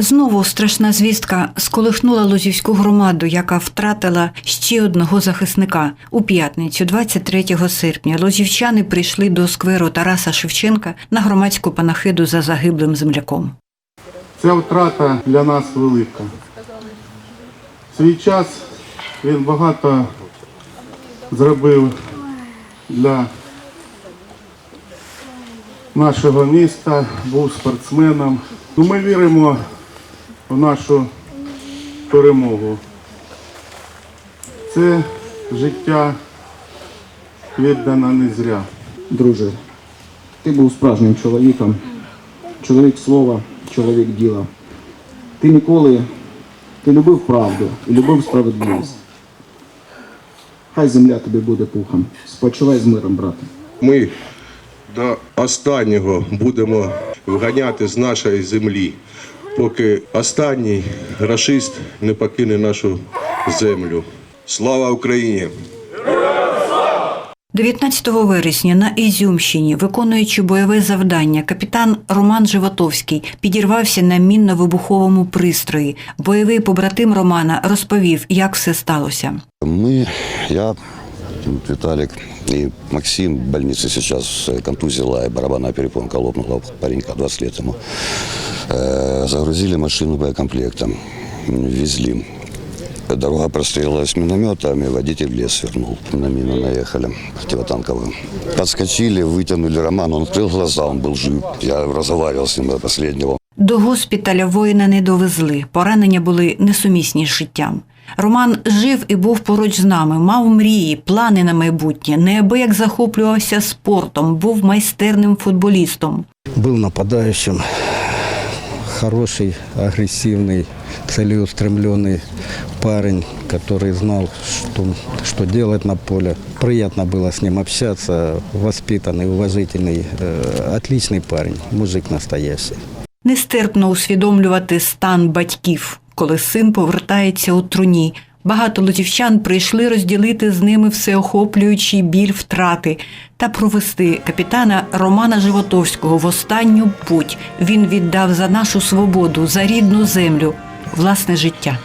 Знову страшна звістка сколихнула Лозівську громаду, яка втратила ще одного захисника. У п'ятницю, 23 серпня, лозівчани прийшли до скверу Тараса Шевченка на громадську панахиду за загиблим земляком. Ця втрата для нас велика. Свій час він багато зробив для нашого міста, був спортсменом. Ну, Ми віримо в нашу перемогу. Це життя віддано не зря. Друже, ти був справжнім чоловіком, чоловік слова, чоловік діла. Ти ніколи ти любив правду і любив справедливість. Хай земля тобі буде пухом. Спочивай з миром, брате. Ми до останнього будемо вганяти з нашої землі, поки останній рашист не покине нашу землю. Слава Україні! 19 вересня на Ізюмщині, виконуючи бойове завдання, капітан Роман Животовський підірвався на мінно-вибуховому пристрої. Бойовий побратим Романа розповів, як все сталося. Мы, я, Виталик и Максим в больнице сейчас э, контузила и барабанная перепонка лопнула паренька, 20 лет ему. Э, Загрузили машину боекомплектом, везли. Дорога прострелилась минометами, водитель в лес свернул. На мину наехали, противотанковую. Подскочили, вытянули Романа, он открыл глаза, он был жив. Я разговаривал с ним до последнего. До госпіталя воїна не довезли. Поранення були несумісні з життям. Роман жив і був поруч з нами, мав мрії, плани на майбутнє, неабияк захоплювався спортом, був майстерним футболістом. был нападающим, хороший, агрессивный, целеустремленный парень, который знал, что, что делать на поле. Приятно было с ним общаться, воспитанный, уважительный, э, отличный парень, мужик настоящий. Нестерпно усвідомлювати стан батьків, коли син повертається у труні. Багато лутівчан прийшли розділити з ними всеохоплюючий біль втрати та провести капітана Романа Животовського в останню путь. Він віддав за нашу свободу, за рідну землю, власне життя.